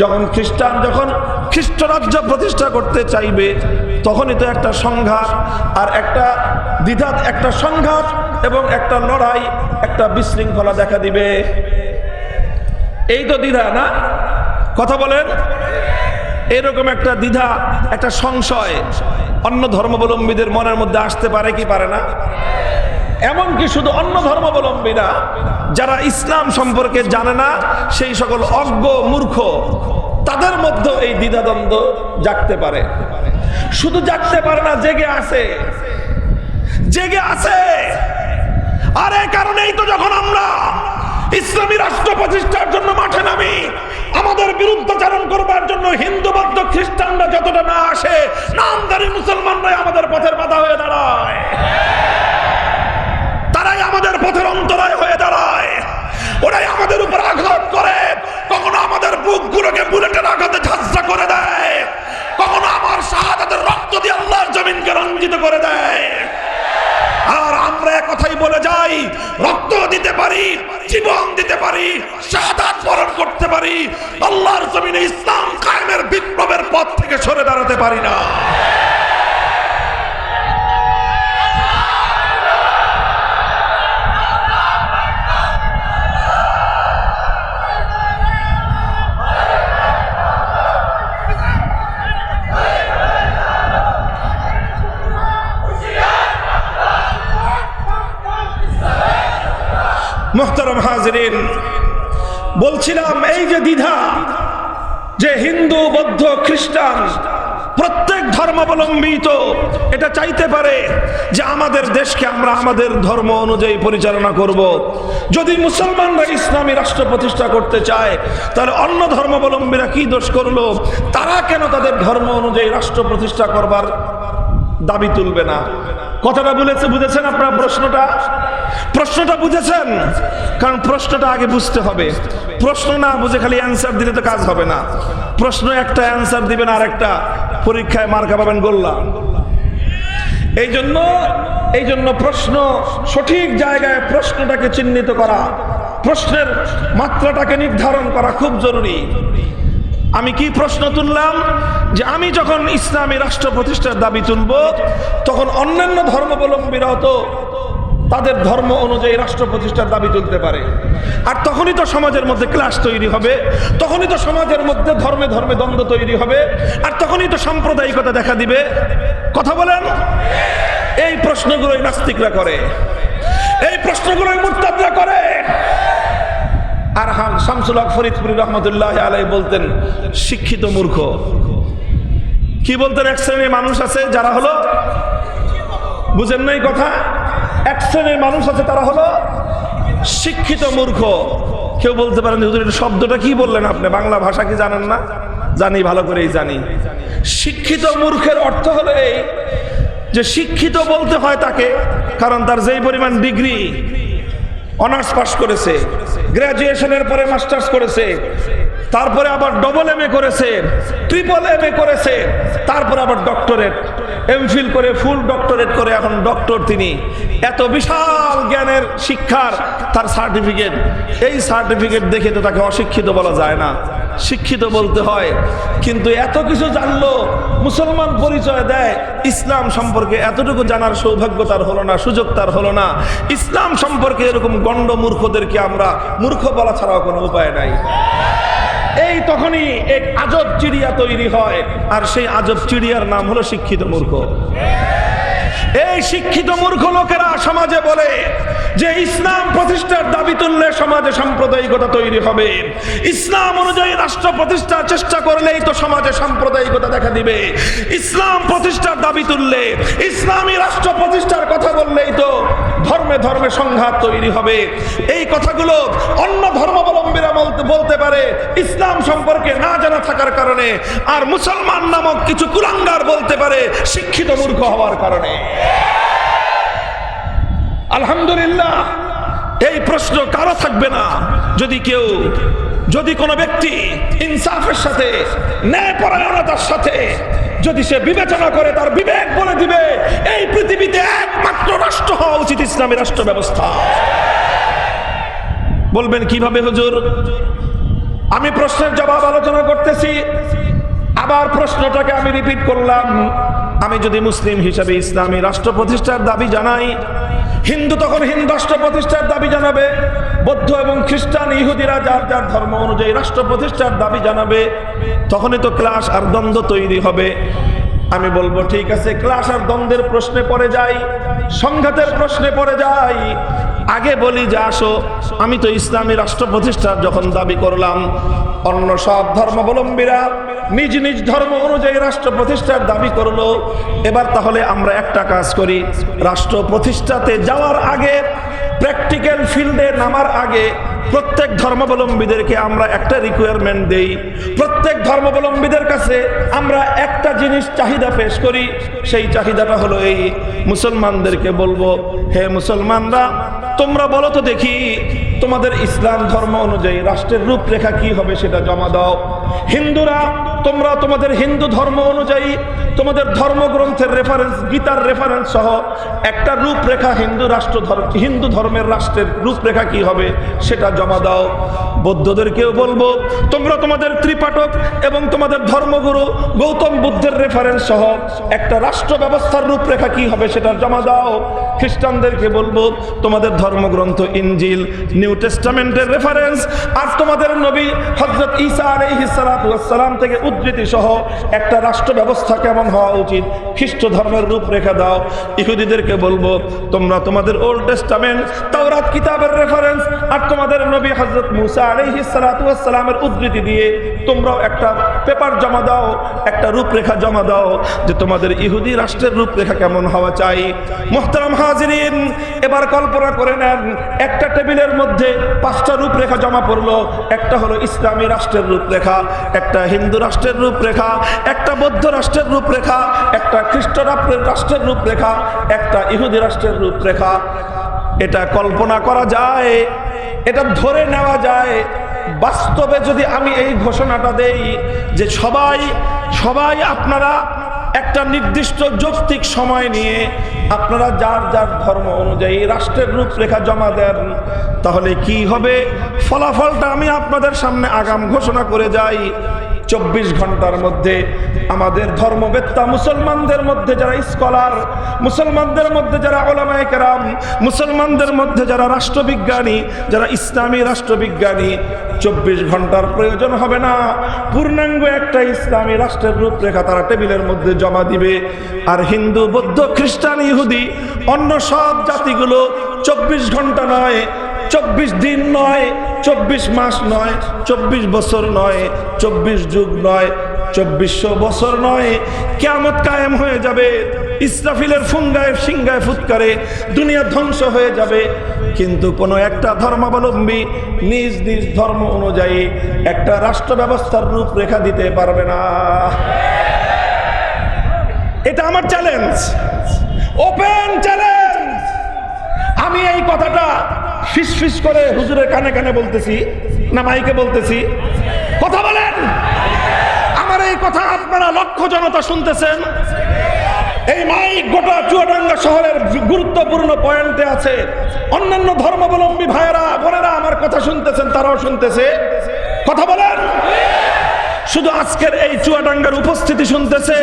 যখন খ্রিস্টান যখন খ্রিস্ট রাজ্য প্রতিষ্ঠা করতে চাইবে, তখনই তো একটা সংঘাত আর একটা দ্বিধাত, একটা সংঘাত এবং একটা লড়াই, একটা বিশৃঙ্খলা দেখা দিবে। এই তো দ্বিধা, না? কথা বলেন? এরকম একটা দ্বিধা, একটা সংশয় অন্য ধর্মাবলম্বীদের মনের মধ্যে আসতে পারে কি পারে না? এমনকি শুধু অন্য ধর্মাবলম্বীরা যারা ইসলাম সম্পর্কে জানে না, সেই সকল অজ্ঞ মূর্খ, তাদের মধ্যে এই দ্বিধাদ্বন্দ্ব জাগতে পারে। শুধু জাগতে পারে না, জেগে আছে। জেগে আছে। আর এই কারণেই তো যখন আমরা ইসলামী রাষ্ট্র প্রতিষ্ঠার জন্য মাঠে নামি, আমাদের বিরুদ্ধাচারণ করবার জন্য হিন্দু, বৌদ্ধ, খ্রিস্টানরা যতটা না আসে নামদারি মুসলমানরাই আমাদের পথের বাধা হয়ে দাঁড়ায়। পথের অন্তরায় হয়ে দাঁড়ায়। ওরাই আমাদের উপর আঘাত করে। কখনো আমাদের বুকগুলোকে বুলেটের আঘাতে ঝাঁসা করে দেয়। কখনো আমার শাহাদাতের রক্ত দিয়ে আল্লাহর জমিনকে রঞ্জিত করে দেয়। আর আমরা কথাই বলে যাই, রক্ত দিতে পারি, জীবন দিতে পারি, শাহাদাত বরণ করতে পারি, আল্লাহর জমিনে ইসলাম কায়েমের বিপ্লবের পথ থেকে সরে দাঁড়াতে পারি না। মোহতারাম হাজরিন, বলছিলাম, এই যে দ্বিধা যে হিন্দু, বৌদ্ধ, খ্রিস্টান, প্রত্যেক ধর্মাবলম্বী তো এটা চাইতে পারে যে আমাদের দেশকে আমরা আমাদের ধর্ম অনুযায়ী পরিচালনা করব। যদি মুসলমানরা ইসলামী রাষ্ট্র প্রতিষ্ঠা করতে চায়, তাহলে অন্য ধর্মাবলম্বীরা কি দোষ করল তারা কেন তাদের ধর্ম অনুযায়ী রাষ্ট্র প্রতিষ্ঠা করবার দাবি তুলবে না। কথাটা বলেছে, বুঝেছেন আপনার প্রশ্নটা? প্রশ্নটা বুঝেছেন? কারণ প্রশ্নটা আগে বুঝতে হবে। প্রশ্ন না বুঝে খালি অ্যান্সার দিলে তো কাজ হবে না। প্রশ্ন একটা অ্যান্সার দিবেন আর একটা পরীক্ষায় মার্কা পাবেন গোল্লা। এই জন্য এই জন্য প্রশ্ন, সঠিক জায়গায় প্রশ্নটাকে চিহ্নিত করা, প্রশ্নের মাত্রাটাকে নির্ধারণ করা খুব জরুরি। আমি কি প্রশ্ন তুললাম? যে আমি যখন ইসলামী রাষ্ট্র প্রতিষ্ঠার দাবি তুলব, তখন অন্যান্য ধর্মাবলম্বীরাও তো তাদের ধর্ম অনুযায়ী রাষ্ট্র প্রতিষ্ঠার দাবি তুলতে পারে। আর তখনই তো সমাজের মধ্যে ক্লাস তৈরি হবে, তখনই তো সমাজের মধ্যে ধর্মে ধর্মে দ্বন্দ্ব তৈরি হবে, আর তখনই তো সাম্প্রদায়িকতা দেখা দিবে। কথা বলেন? এই প্রশ্নগুলোই নাস্তিকরা করে। এই প্রশ্নগুলোই মুরতাদরা করে। আর হান শামসুল হক ফরিদপুরি রহমতুল্লাহ আলাই বলতেন, শিক্ষিত মূর্খ। কি বলতেন? এক শ্রেণির মানুষ আছে যারা হলো, বুঝেন নাই কথা? এক শ্রেণির মানুষ আছে তারা হলো শিক্ষিত মূর্খ। কেউ বলতে পারেন শব্দটা কি বললেন আপনি? বাংলা ভাষা কি জানেন না? জানি, ভালো করেই জানি। শিক্ষিত মূর্খের অর্থ হলো এই যে, শিক্ষিত বলতে হয় তাকে, কারণ তার যেই পরিমাণ ডিগ্রি, অনার্স পাশ করেছে গ্রাজুয়েশনের পরে মাস্টার্স করেছে। তারপরে আবার ডবল এম করেছে ট্রিপল এম করেছে, তারপরে আবার ডক্টরেট এমফিল করে ফুল ডক্টরেট করে এখন ডক্টর তিনি। এত বিশাল জ্ঞানের শিক্ষার তার সার্টিফিকেট এই সার্টিফিকেট দেখে তো তাকে অশিক্ষিত বলা যায় না। শিক্ষিত বলতে হয়। কিন্তু এত কিছু জানলো, মুসলমান পরিচয় দেয়, ইসলাম সম্পর্কে এতটুকু জানার সৌভাগ্য তার হলো না, সুযোগ তার হলো না। ইসলাম সম্পর্কে এরকম গণ্ড মূর্খদেরকে আমরা মূর্খ বলা ছাড়াও কোনো উপায় নাই। এই তখনই এক আজব চিড়িয়া তৈরি হয়, আর সেই আজব চিড়িয়ার নাম হলো শিক্ষিত মূর্খ। এই শিক্ষিত মূর্খ লোকেরা সমাজে বলে যে, ইসলাম প্রতিষ্ঠার দাবি তুললে সমাজে সাম্প্রদায়িকতা তৈরি হবে। ইসলাম অনুযায়ী রাষ্ট্র প্রতিষ্ঠার চেষ্টা করলেই তো সমাজে সাম্প্রদায়িকতা দেখা দিবে। ইসলাম প্রতিষ্ঠার দাবি তুললে, ইসলামী রাষ্ট্র প্রতিষ্ঠার কথা বললেই তো ধর্মে ধর্মে সংঘাত তৈরি হবে। এই কথাগুলো অন্য ধর্মাবলম্বীরা বলতে বলতে পারে, ইসলাম সম্পর্কে না জানা থাকার কারণে, আর মুসলমান নামক কিছু কুলাঙ্গার বলতে পারে, শিক্ষিত মূর্খ হওয়ার কারণে। আলহামদুলিল্লাহ। এই প্রশ্ন কারও থাকবে না। যদি কেউ, যদি কোনো ব্যক্তি ইনসাফের সাথে, ন্যায়পরায়ণতার সাথে, যদি সে বিবেচনা করে তার বিবেক বলে দিবে, এই পৃথিবীতে একমাত্র রাষ্ট্র হওয়া উচিত ইসলামী রাষ্ট্র ব্যবস্থা। বলবেন, কীভাবে হুজুর? আমি প্রশ্নের জবাব আলোচনা করতেছি। আবার প্রশ্নটাকে আমি রিপিট করলাম। আমি যদি মুসলিম হিসাবে ইসলামী রাষ্ট্র প্রতিষ্ঠার দাবি জানাই হিন্দু তখন হিন্দু রাষ্ট্র প্রতিষ্ঠার দাবি জানাবে, বৌদ্ধ এবং খ্রিস্টান, ইহুদিরা যার যার ধর্ম অনুযায়ী রাষ্ট্র প্রতিষ্ঠার দাবি জানাবে, তখনই তো ক্লাস আর দ্বন্দ্ব তৈরি হবে। আমি বলব, ঠিক আছে, ক্লাস আর দ্বন্দ্বের প্রশ্নে পড়ে যাই, সংঘাতের প্রশ্নে পড়ে যাই। আগে বলি যে আসো, আমি তো ইসলামী রাষ্ট্র প্রতিষ্ঠার যখন দাবি করলাম অন্য সব ধর্মাবলম্বীরা নিজ নিজ ধর্ম অনুযায়ী রাষ্ট্র প্রতিষ্ঠার দাবি করল। এবার তাহলে আমরা একটা কাজ করি। রাষ্ট্র প্রতিষ্ঠাতে যাওয়ার আগে প্র্যাকটিক্যাল ফিল্ডে নামার আগে প্রত্যেক ধর্মাবলম্বীদেরকে আমরা একটা রিকোয়ারমেন্ট দেই। প্রত্যেক ধর্মাবলম্বীদের কাছে আমরা একটা জিনিস চাহিদা পেশ করি। সেই চাহিদাটা হলো এই, মুসলমানদেরকে বলব, হে মুসলমানরা, তোমরা বলো তো দেখি তোমাদের ইসলাম ধর্ম অনুযায়ী রাষ্ট্রের রূপরেখা কি হবে সেটা জমা দাও। হিন্দুরা, তোমরা তোমাদের হিন্দু ধর্ম অনুযায়ী তোমাদের ধর্মগ্রন্থের রেফারেন্স গীতার রেফারেন্স সহ একটা রূপরেখা হিন্দু রাষ্ট্র ধর্ম হিন্দু ধর্মের রাষ্ট্রের রূপরেখা কি হবে সেটা জমা দাও। বৌদ্ধদেরকেও বলব, তোমরা তোমাদের ত্রিপাঠক এবং তোমাদের ধর্মগুরু গৌতম বুদ্ধের রেফারেন্স সহ একটা রাষ্ট্র ব্যবস্থার রূপরেখা কি হবে সেটা জমা দাও। খ্রিস্টানদেরকে বলব, তোমাদের ধর্মগ্রন্থ ইঞ্জিল নিউ টেস্টামেন্টের রেফারেন্স আর তোমাদের নবী হজরত ঈসা আলাইহিসসালাম থেকে উদ্ধৃতি সহ একটা রাষ্ট্র ব্যবস্থা কেমন হওয়া উচিত। খ্রিস্ট ধর্মের রূপরেখা দাও। ইহুদিদেরকে বলব, তোমরা তোমাদের ওল্ড টেস্টামেন্ট তাওরাত কিতাবের রেফারেন্স আর তোমাদের নবী হজরত মুসা আলাইহিসসালামের উদ্ধৃতি দিয়ে তোমরাও একটা পেপার জমা দাও, একটা রূপরেখা জমা দাও যে তোমাদের ইহুদি রাষ্ট্রের রূপরেখা কেমন হওয়া চাই। মোহতারাম হাজিরিন এবার কল্পনা করে নেন, একটা টেবিলের মধ্যে পাঁচটা রূপরেখা জমা পড়ল। একটা হলো ইসলামী রাষ্ট্রের রূপরেখা, একটা হিন্দু রাষ্ট্রের রূপরেখা, একটা বৌদ্ধ রাষ্ট্রের রূপরেখা, একটা খ্রিস্ট রাষ্ট্রের রাষ্ট্রের রূপরেখা, একটা ইহুদি রাষ্ট্রের রূপরেখা। এটা কল্পনা করা যায়, এটা ধরে নেওয়া যায়। বাস্তবে যদি আমি এই ঘোষণাটা দেই যে সবাই সবাই আপনারা একটা নির্দিষ্ট যৌক্তিক সময় নিয়ে আপনারা যার যার ধর্ম অনুযায়ী রাষ্ট্রের রূপরেখা জমা দেন, তাহলে কি হবে? ফলাফলটা আমি আপনাদের সামনে আগাম ঘোষণা করে যাই। চব্বিশ ঘণ্টার মধ্যে আমাদের ধর্মবেত্তা মুসলমানদের মধ্যে যারা স্কলার, মুসলমানদের মধ্যে যারা ওলামায় কেরাম, মুসলমানদের মধ্যে যারা রাষ্ট্রবিজ্ঞানী, যারা ইসলামী রাষ্ট্রবিজ্ঞানী চব্বিশ ঘণ্টার প্রয়োজন হবে না। পূর্ণাঙ্গ একটা ইসলামী রাষ্ট্রের রূপরেখা তারা টেবিলের মধ্যে জমা দিবে। আর হিন্দু, বৌদ্ধ, খ্রিস্টান, ইহুদি, অন্য সব জাতিগুলো চব্বিশ ঘণ্টা নয়, চব্বিশ দিন নয়, চব্বিশ মাস নয়, চব্বিশ বছর নয়, চব্বিশ যুগ নয় চব্বিশশো বছর নয় কেমত কায়েম হয়ে যাবে। ইসরাফিলের ফুঙ্গায় সিংগায় ফুৎকারে দুনিয়া ধ্বংস হয়ে যাবে। কিন্তু কোনো একটা ধর্মাবলম্বী নিজ নিজ ধর্ম অনুযায়ী একটা রাষ্ট্র ব্যবস্থার রূপরেখা দিতে পারবে না। এটা আমার চ্যালেঞ্জ ওপেন চ্যালেঞ্জ আমি এই কথাটা ফিস ফিস করে হুজুরের কানে কানে বলতেছি, না মাইকে বলতেছি। কথা এই কথা আপনারা লক্ষ জনতা শুনতেছেন? এই মাইক গোটা চুয়াডাঙ্গা শহরের গুরুত্বপূর্ণ পয়েন্টে আছে। অন্যান্য ধর্মাবলম্বী ভাইয়েরা, বোনেরা আমার কথা শুনতেছেন, তারাও শুনতেছে। কথা বলেন। শুধু আজকের এই চুয়াডাঙ্গার উপস্থিতি শুনতেছে।